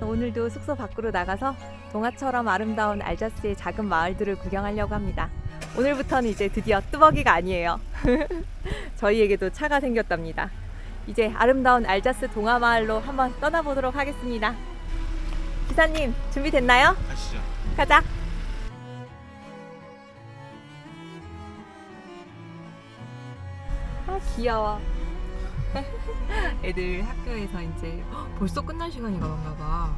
오늘도 숙소 밖으로 나가서 동화처럼 아름다운 알자스의 작은 마을들을 구경하려고 합니다. 오늘부터는 이제 드디어 뚜벅이가 아니에요. 저희에게도 차가 생겼답니다. 이제 아름다운 알자스 동화 마을로 한번 떠나보도록 하겠습니다. 기사님 준비됐나요? 가시죠. 가자. 아 귀여워. 애들 학교에서 이제 헉, 벌써 끝날 시간이 가는가 봐.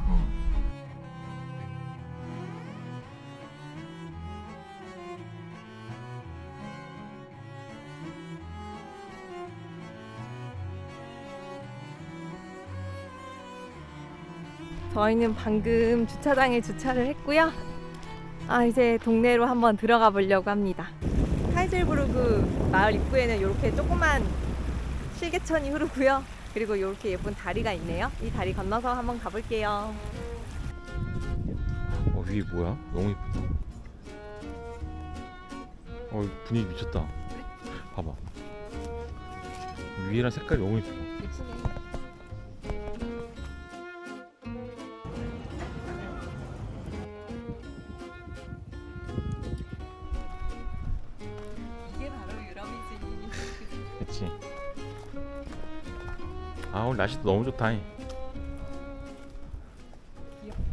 저희는 방금 주차장에 주차를 했고요. 아 이제 동네로 한번 들어가 보려고 합니다. 카이젤부르그 마을 입구에는 이렇게 조그만 실개천이 흐르고요. 그리고 이렇게 예쁜 다리가 있네요. 이 다리 건너서 한번 가볼게요. 어 위에 뭐야? 너무 이쁘다. 어 분위기 미쳤다. 봐봐. 위에랑 색깔이 너무 이쁘다. 이게 아 오늘 날씨도 너무 좋다. 귀여워.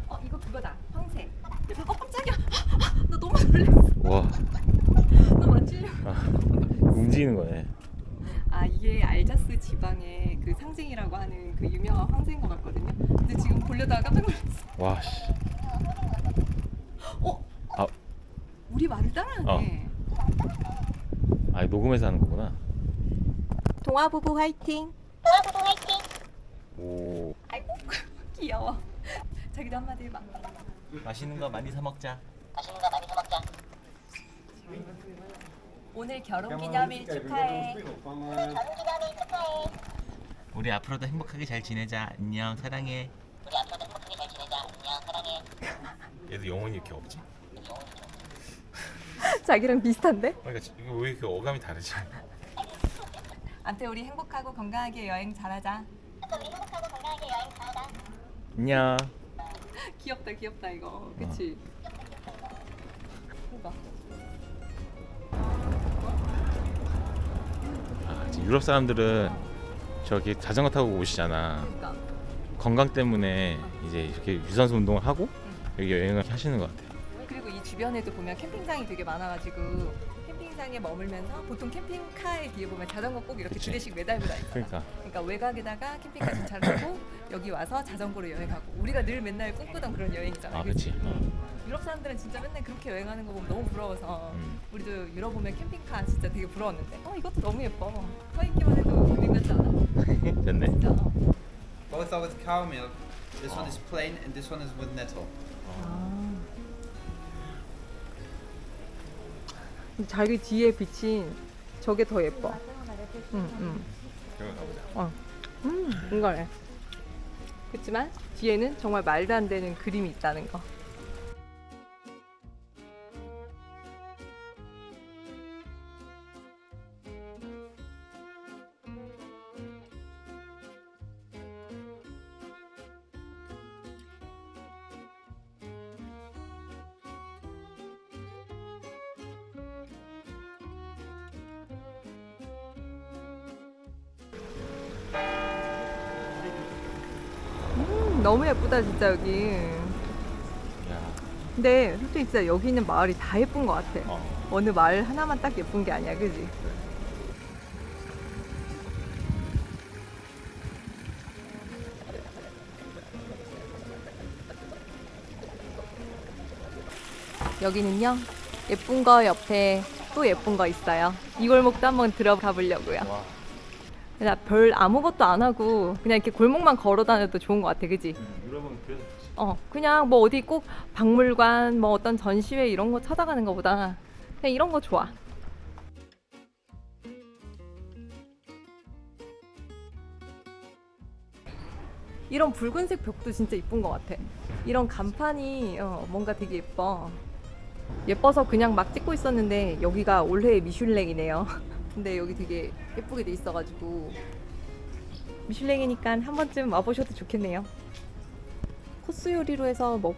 어 이거 그거다. 황새. 어 깜짝이야. 나 너무 놀랐어. 와너 맞추려. 움직이는 거네. 아 이게 알자스 지방의 그 상징이라고 하는 그 유명한 황새인 것 같거든요. 근데 지금 보려다가 깜짝 놀랐어. 와 씨. 어? 아. 우리 말을 따라하네. 아 녹음해서 하는 거구나. 동화 부부 화이팅. 오. 아이고 귀여워. 자기도 한마디 해봐. 맛있는 거 많이 사 먹자. 오늘 결혼 기념일 축하해. 우리 앞으로도 행복하게 잘 지내자. 안녕 사랑해. 얘도 영혼이 이렇게 없지? 자기랑 비슷한데? 그러니까 지- 이거 왜 이렇게 어감이 다르지? 아무튼 우리 행복하고 건강하게 여행 잘하자. 안녕. 귀엽다 귀엽다 이거. 그치? 해봐. 아, 지금 유럽 사람들은 저기 자전거 타고 오시잖아. 그러니까. 건강 때문에 이제 이렇게 유산소 운동을 하고 여기 여행을 하시는 것 같아요. 그리고 이 주변에도 보면 캠핑장이 되게 많아가지고 캠핑장에 머물면서 보통 캠핑카에 뒤에 보면 자전거 꼭 이렇게 그치. 두 대씩 매달고 다니잖아. 그러니까 그러니까 외곽에다가 캠핑카 주차를 하고 여기 와서 자전거로 여행하고 우리가 늘 맨날 꿈꾸던 그런 여행이잖아. 아 그치? 어. 유럽 사람들은 진짜 맨날 그렇게 여행하는 거 보면 너무 부러워서 음. 우리도 유럽 오면 캠핑카 진짜 되게 부러웠는데 어 이것도 너무 예뻐 서 있기만 해도 그림 같지 않아? 됐네. 진짜 어. Both are with cow milk. This one is plain and this one is with nettle. 자기 뒤에 비친 저게 더 예뻐 응, 응. 가보자. 어. 음, 이거네. 그렇지만 뒤에는 정말 말도 안 되는 그림이 있다는 거. 너무 예쁘다 진짜 여기. 야. 근데 솔직히 진짜 여기 있는 마을이 다 예쁜 것 같아. 어. 어느 마을 하나만 딱 예쁜 게 아니야, 그지? 여기는요 예쁜 거 옆에 또 예쁜 거 있어요. 이 골목도 한번 들어가 보려고요. 와. 나별 아무것도 안 하고 그냥 이렇게 골목만 걸어 다녀도 좋은 것 같아, 그지? 유럽은 그래서 좋지. 어, 그냥 뭐 어디 꼭 박물관, 뭐 어떤 전시회 이런 거 찾아가는 것보다 그냥 이런 거 좋아. 이런 붉은색 벽도 진짜 이쁜 것 같아. 이런 간판이 어, 뭔가 되게 예뻐. 예뻐서 그냥 막 찍고 있었는데 여기가 올해의 미슐랭이네요. 근데 여기 되게 예쁘게 돼 있어가지고 미슐랭이니까 한 번쯤 와보셔도 좋겠네요. 코스 요리로 해서 뭐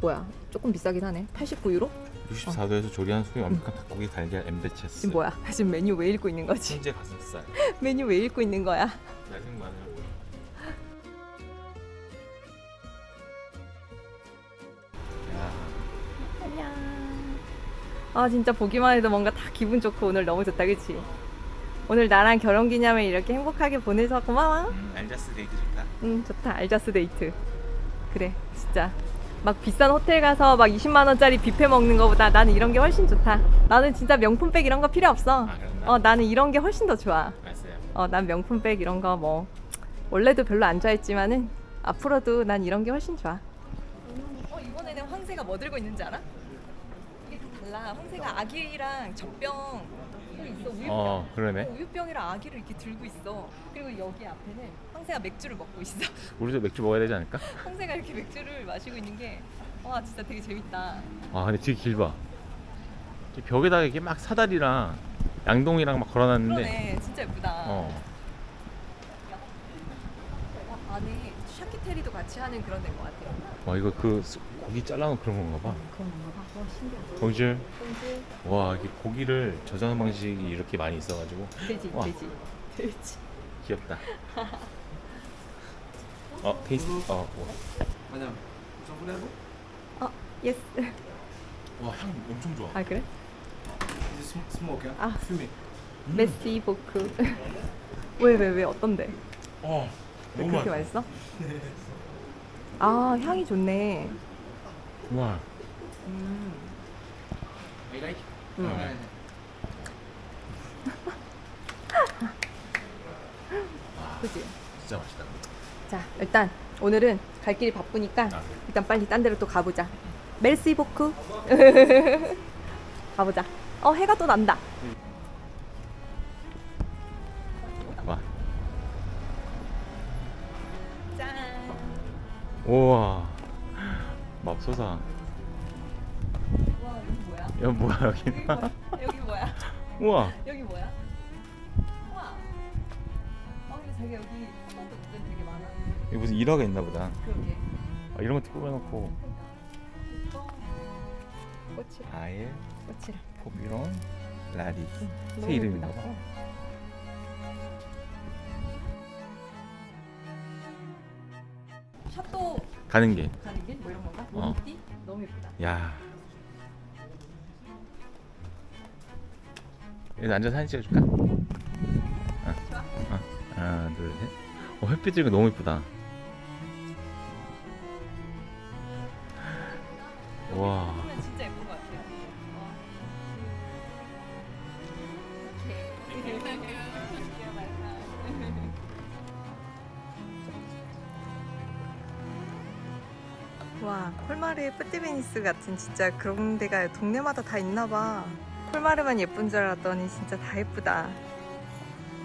뭐야 조금 비싸긴 하네 89유로? 64도에서 조리한 소의 완벽한 닭고기 달걀 엠베체스. 지금 뭐야 지금 메뉴 왜 읽고 있는 거지? 훈제 가슴살. 메뉴 왜 읽고 있는 거야? 야생 마늘. 아 진짜 보기만 해도 뭔가 다 기분 좋고 오늘 너무 좋다 그치? 오늘 나랑 결혼 기념일 이렇게 행복하게 보내서 고마워 음, 알자스 데이트 좋다. 응 좋다 알자스 데이트 그래 진짜 막 비싼 호텔 가서 막 20만 원짜리 뷔페 먹는 거보다 나는 이런 게 훨씬 좋다 나는 진짜 명품백 이런 거 필요 없어 아, 그랬나? 어 나는 이런 게 훨씬 더 좋아 알았어요. 어 난 명품백 이런 거 뭐 원래도 별로 안 좋아했지만은 앞으로도 난 이런 게 훨씬 좋아 어 이번에는 황새가 뭐 들고 있는지 알아? 이게 다 달라 황새가 아기랑 젖병 있어 우유병 어, 그러네. 어, 우유병이랑 아기를 이렇게 들고 있어. 그리고 여기 앞에는 황새가 맥주를 먹고 있어. 우리도 맥주 먹어야 되지 않을까? 황새가 이렇게 맥주를 마시고 있는 게, 와 진짜 되게 재밌다. 아, 근데 되게 길봐. 이 벽에다가 이렇게 막 사다리랑 양동이랑 막 걸어놨는데. 그러네, 진짜 예쁘다. 어. 와, 안에 샤키테리도 같이 하는 그런 데인 것 같아. 와 이거 그 수- 고기 잘라놓은 그런 건가 봐. 그런 건 가 봐. 와와 이게 고기를 저장하는 방식이 이렇게 많이 있어가지고 돼지, 와. 돼지, 돼지. 귀엽다. 어 테이스트. 어. En voulez un bout 어, 예스. 와 향 엄청 좋아. 아 그래? Sm- smoke, hein Ah. Fumé. 메시 보크. 왜 왜 왜 어떤데? 어왜 그렇게 맛있어? 아 향이 좋네. 와 음. You like. 그지? 진짜 맛있다. 자 일단 오늘은 갈 길이 바쁘니까 아. 일단 빨리 딴 데로 또 가보자 멜시 보크 가보자 어 해가 또 난다 와 짠 우와 맙소사. 와 여기 뭐야 여기? 여기 뭐야 여기 뭐야 우와 여기 뭐야 우와 아 근데 자기 여기 수건도 무슨 되게 많아 여기 무슨 일화가 있나 보다. 그러게 아, 이런 것도 꾸며놓고 어. 꽃이랑 아예 꽃이랑 포비론 라리 너무 새 이름인가 예쁘다. 봐. 어. 샤또 가는 게. 가는 길? 뭐 이런 건가? 어. 너무 예쁘다. 야. 여기 앉아서 사진 찍어줄까? 어. 좋아. 어. 하나, 둘, 셋. 어, 햇빛 들고 너무 예쁘다. 와. 진짜 예쁜 것 같아요. 어. 와, 콜마르의 뿌띠베니스 같은 진짜 그런 데가 동네마다 다 있나 봐. 콜마르만 예쁜 줄 알았더니 진짜 다 예쁘다.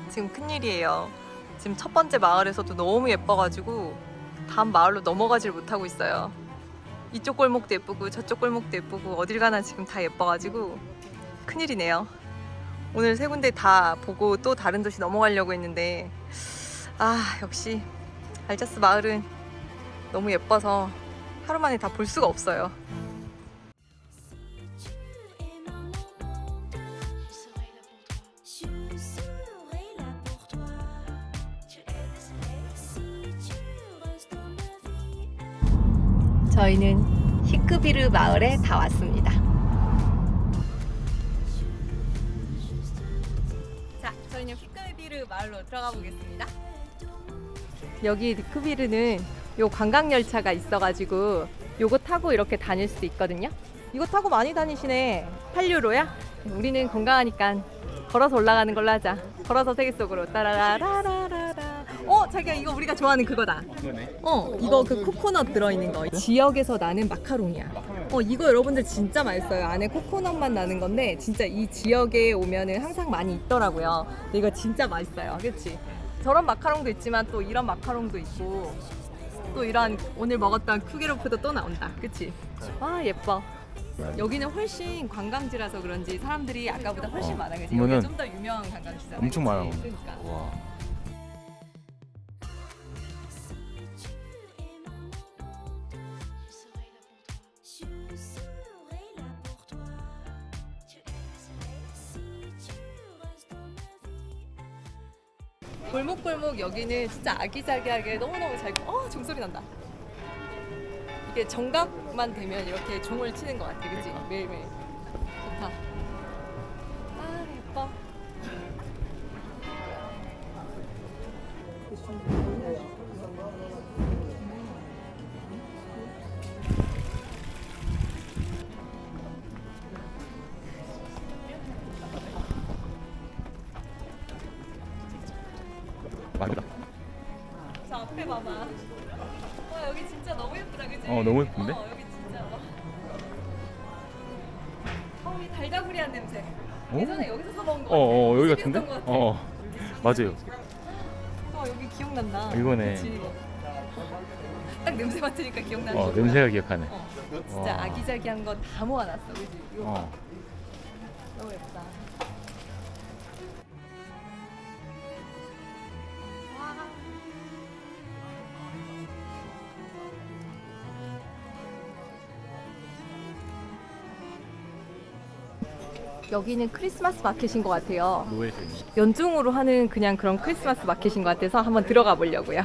지금 큰일이에요. 지금 첫 번째 마을에서도 너무 예뻐가지고 다음 마을로 넘어가질 못하고 있어요. 이쪽 골목도 예쁘고 저쪽 골목도 예쁘고 어딜 가나 지금 다 예뻐가지고 큰일이네요. 오늘 세 군데 다 보고 또 다른 도시 넘어가려고 했는데 아 역시 알자스 마을은 너무 예뻐서 하루 만에 다 볼 수가 없어요. 저희는 히크비르 마을에 다 왔습니다. 자, 저희는 히크비르 마을로 들어가 보겠습니다. 여기 히크비르는 요 관광 열차가 있어가지고 요거 타고 이렇게 다닐 수 있거든요. 이거 타고 많이 다니시네. 8유로야? 우리는 건강하니까 걸어서 올라가는 걸로 하자. 걸어서 세계 속으로 따라라라라라. 어, 자기야 이거 우리가 좋아하는 그거다. 어, 이거 그 코코넛 들어있는 거. 지역에서 나는 마카롱이야. 어, 이거 여러분들 진짜 맛있어요. 안에 코코넛만 나는 건데, 진짜 이 지역에 오면은 항상 많이 있더라고요. 근데 이거 진짜 맛있어요. 그치? 저런 마카롱도 있지만 또 이런 마카롱도 있고, 또 이런 오늘 먹었던 쿠게로프도 또 나온다. 그치? 와, 예뻐. 여기는 훨씬 관광지라서 그런지 사람들이 아까보다 훨씬 어, 많아. 그치? 보면은 여기가 좀더 유명한 관광지잖아. 엄청 많아. 그치? 그러니까. 와. 골목골목 여기는 진짜 아기자기하게 너무너무 잘. 어 종소리 난다. 이게 정각만 되면 이렇게 종을 치는 것 같아, 그렇지? 매일매일. 좋다. 아 예뻐. 너무 예쁜데? 어 여기 진짜. 어, 이 달다구리한 냄새. 오? 예전에 여기서 사 먹은 거 어, 어, 여기 같은데? 것 같아. 어, 맞아요. 어 여기 기억난다. 이거네. 그치? 딱 냄새 맡으니까 기억나는 어, 거. 냄새가 기억하네. 어, 진짜 와. 아기자기한 거 다 모아놨어, 그지? 이거 봐. 어. 너무 예쁘다. 여기는 크리스마스 마켓인 것 같아요. 노예생. 연중으로 하는 그냥 그런 크리스마스 마켓인 것 같아서 한번 들어가 보려고요.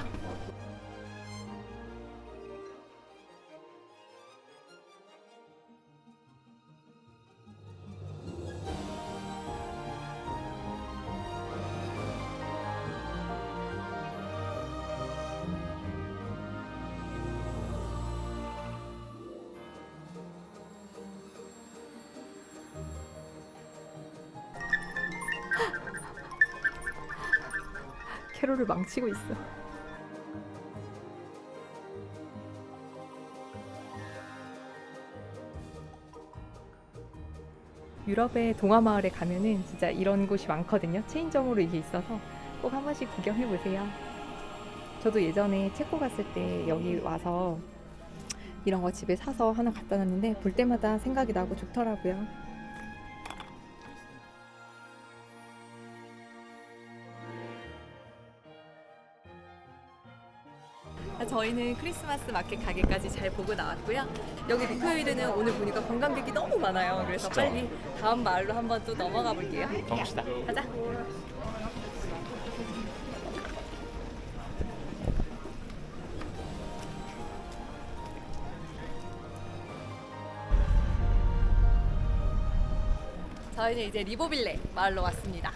캐롤을 망치고 있어. 유럽의 동화 마을에 가면은 진짜 이런 곳이 많거든요. 체인점으로 이게 있어서 꼭 한 번씩 구경해 보세요. 저도 예전에 체코 갔을 때 여기 와서 이런 거 집에 사서 하나 갖다 놨는데 볼 때마다 생각이 나고 좋더라고요. 저희는 크리스마스 마켓 가게까지 잘 보고 나왔고요. 여기 리크웨이드는 오늘 보니까 관광객이 너무 많아요. 그래서 진짜. 빨리 다음 마을로 한번 또 넘어가 볼게요. 가봅시다. 가자. 저희는 이제 리보빌레 마을로 왔습니다.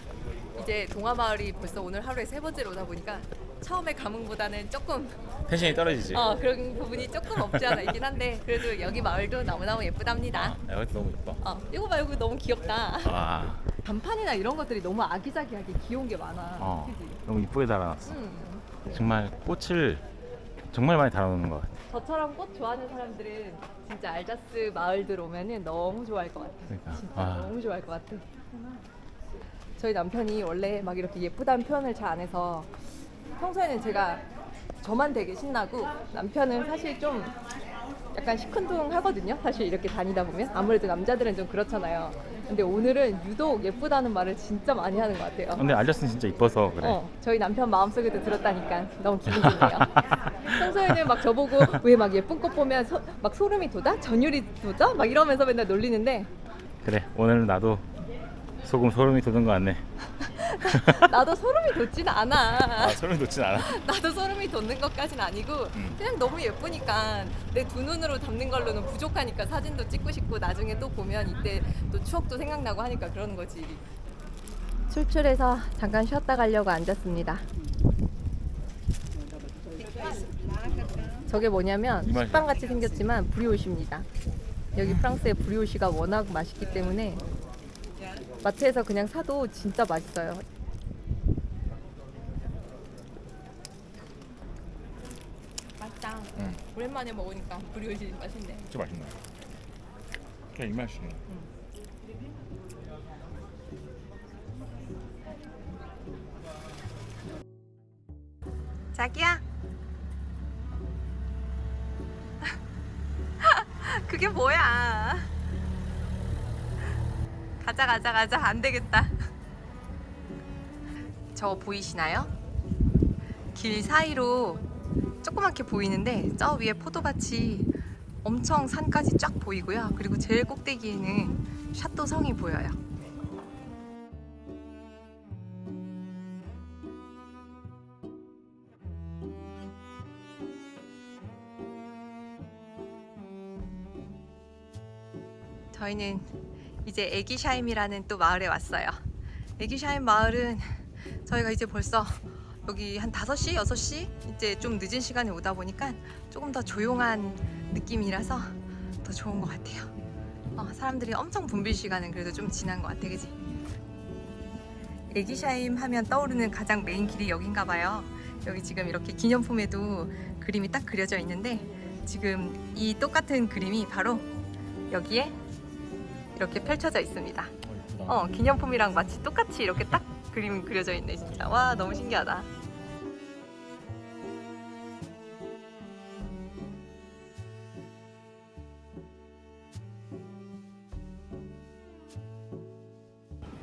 이제 동화 마을이 벌써 오늘 하루에 세 번째로 오다 보니까 처음에 감흥보다는 조금 텐션이 떨어지지. 어 그런 부분이 조금 없지 않아 있긴 한데 그래도 여기 마을도 너무너무 예쁘답니다. 아, 여기 너무 예뻐. 어 이거 봐 이거 너무 귀엽다. 아, 간판이나 이런 것들이 너무 아기자기하게 귀여운 게 많아. 어, 그지? 너무 이쁘게 달아놨어. 음. 정말 꽃을 정말 많이 달아놓는 것 같아. 저처럼 꽃 좋아하는 사람들은 진짜 알자스 마을들 오면은 너무 좋아할 것 같아. 그러니까. 진짜 아. 너무 좋아할 것 같아. 저희 남편이 원래 막 이렇게 예쁘다는 표현을 잘 안 해서 평소에는 제가 저만 되게 신나고 남편은 사실 좀 약간 시큰둥하거든요. 사실 이렇게 다니다 보면 아무래도 남자들은 좀 그렇잖아요. 근데 오늘은 유독 예쁘다는 말을 진짜 많이 하는 것 같아요. 근데 알자스는 진짜 이뻐서 그래. 어, 저희 남편 마음속에도 들었다니까 너무 기분 좋네요. 평소에는 막 저보고 왜 막 예쁜 꽃 보면 소, 막 소름이 돋아? 전율이 돋아? 막 이러면서 맨날 놀리는데 그래, 오늘 나도 소금 소름이 돋은 것 같네. 나도 소름이 돋진 않아. 아, 소름이 돋진 않아. 나도 소름이 돋는 것까진 아니고 음. 그냥 너무 예쁘니까 내 두 눈으로 담는 걸로는 부족하니까 사진도 찍고 싶고 나중에 또 보면 이때 또 추억도 생각나고 하니까 그러는 거지. 출출해서 잠깐 쉬었다 가려고 앉았습니다. 저게 뭐냐면 이 맛이야. 식빵 같이 생겼지만 브리오시입니다. 여기 프랑스의 브리오시가 워낙 맛있기 때문에 마트에서 그냥 사도 진짜 맛있어요. 맛있다. 응. 오랜만에 먹으니까 브리오시 맛있네. 진짜 맛있네. 그냥 이 맛이네. 자기야. 그게 뭐야? 가자 가자 가자 안 되겠다. 저 보이시나요? 길 사이로 조그맣게 보이는데 저 위에 포도밭이 엄청 산까지 쫙 보이고요. 그리고 제일 꼭대기에는 샤또 성이 보여요. 저희는 이제 에기샤임이라는 또 마을에 왔어요. 에기샤임 마을은 저희가 이제 벌써 여기 한 5시, 6시 이제 좀 늦은 시간에 오다 보니까 조금 더 조용한 느낌이라서 더 좋은 것 같아요. 어, 사람들이 엄청 붐빌 시간은 그래도 좀 지난 것 같아, 그지? 에기샤임 하면 떠오르는 가장 메인 길이 여긴가 봐요. 여기 지금 이렇게 기념품에도 그림이 딱 그려져 있는데 지금 이 똑같은 그림이 바로 여기에 이렇게 펼쳐져 있습니다. 어, 기념품이랑 마치 똑같이 이렇게 딱 그림 그려져 있네, 진짜. 와, 너무 신기하다.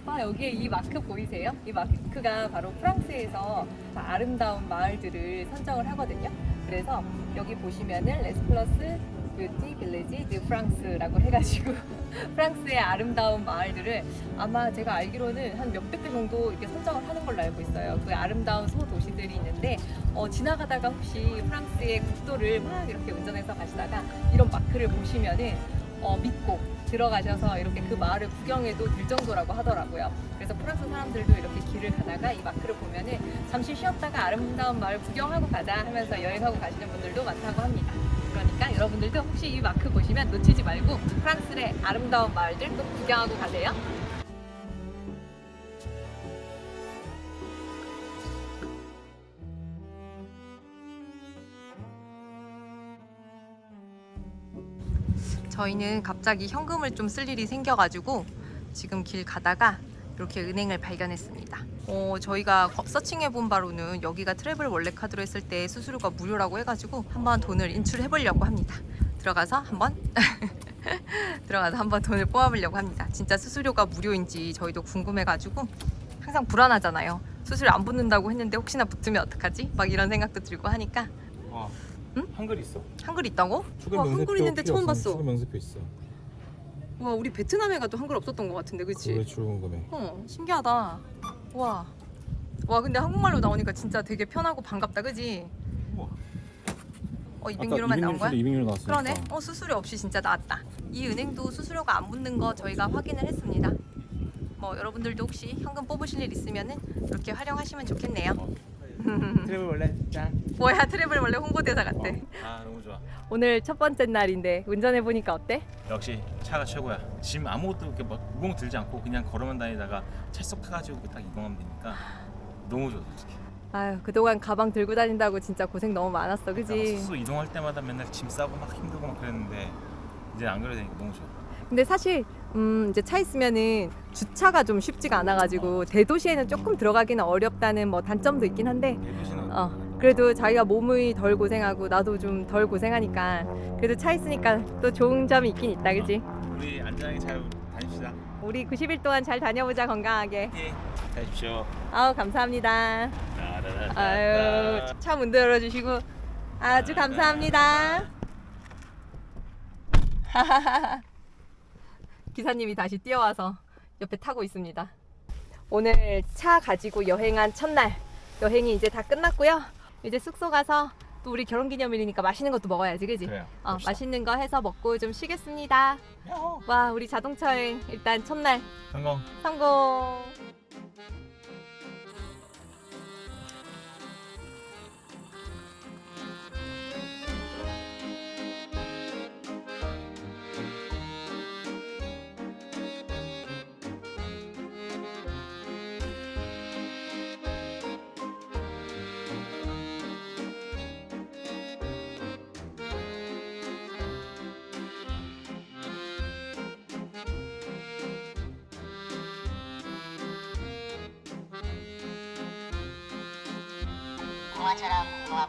아, 여기에 이 마크 보이세요? 이 마크가 바로 프랑스에서 아름다운 마을들을 선정을 하거든요. 그래서 여기 보시면은 레스플러스 뷰티 빌리지 드 프랑스라고 해가지고 프랑스의 아름다운 마을들을 아마 제가 알기로는 한 몇백 개 정도 이렇게 선정을 하는 걸로 알고 있어요. 그 아름다운 소도시들이 있는데 어, 지나가다가 혹시 프랑스의 국도를 막 이렇게 운전해서 가시다가 이런 마크를 보시면은 어, 믿고 들어가셔서 이렇게 그 마을을 구경해도 될 정도라고 하더라고요. 그래서 프랑스 사람들도 이렇게 길을 가다가 이 마크를 보면은 잠시 쉬었다가 아름다운 마을 구경하고 가자 하면서 여행하고 가시는 분들도 많다고 합니다. 그러니까 여러분들도 혹시 이 마크 보시면 놓치지 말고 프랑스의 아름다운 마을들 꼭 구경하고 가세요. 저희는 갑자기 현금을 좀 쓸 일이 생겨가지고 지금 길 가다가 이렇게 은행을 발견했습니다. 어, 저희가 거- 서칭해 본 바로는 여기가 트래블 원래 카드로 했을 때 수수료가 무료라고 해가지고 한번 돈을 인출해 보려고 합니다. 들어가서 한번 들어가서 한번 돈을 뽑아보려고 합니다. 진짜 수수료가 무료인지 저희도 궁금해가지고 항상 불안하잖아요. 수수료 안 붙는다고 했는데 혹시나 붙으면 어떡하지? 막 이런 생각도 들고 하니까 와, 응? 한글 있어. 한글 있다고? 와 한글 있는데 처음 봤어. 명세표 있어. 와 우리 베트남에 가도 한글 없었던 것 같은데 그치? 그래 출근금에. 어 신기하다 와. 와 근데 한국말로 나오니까 진짜 되게 편하고 반갑다 그지? 우와. 어 200유로만 나온 거야? 200유로 나왔으니까. 그러네 어 수수료 없이 진짜 나왔다 이 은행도 수수료가 안 붙는 거 저희가 확인을 했습니다 뭐 여러분들도 혹시 현금 뽑으실 일 있으면은 이렇게 활용하시면 좋겠네요 트래블 원래 짠. 뭐야 트래블 원래 홍보대사 같대 아 너무. 오늘 첫 번째 날인데 운전해 보니까 어때? 역시 차가 최고야. 짐 아무것도 이렇게 막 무거운 거 들지 않고 그냥 걸어만 다니다가 찰떡 타가지고 딱 이동하면 되니까 너무 좋아 솔직히. 아유 그동안 가방 들고 다닌다고 진짜 고생 너무 많았어 그지? 숙소 이동할 때마다 맨날 짐 싸고 막 힘들고 막 그랬는데 이제 안 그래도 되니까 너무 좋아. 근데 사실 음 이제 차 있으면은 주차가 좀 쉽지가 않아가지고 대도시에는 조금 들어가기는 어렵다는 뭐 단점도 있긴 한데 대도시는 어 그래도 자기가 몸이 덜 고생하고 나도 좀 덜 고생하니까 그래도 차 있으니까 또 좋은 점이 있긴 있다 그지? 우리 안전하게 잘 다닙시다. 우리 90일 동안 잘 다녀보자 건강하게 예. 가십시오. 아우 감사합니다. 아유 차문 열어주시고 아주 감사합니다 기사님이 다시 뛰어와서 옆에 타고 있습니다 오늘 차 가지고 여행한 첫날 여행이 이제 다 끝났고요 이제 숙소 가서 또 우리 결혼 기념일이니까 맛있는 것도 먹어야지 그지? 그래요. 어. 맛있는 거 해서 먹고 좀 쉬겠습니다 야호. 와 우리 자동차 여행 일단 첫날 성공. 성공 공화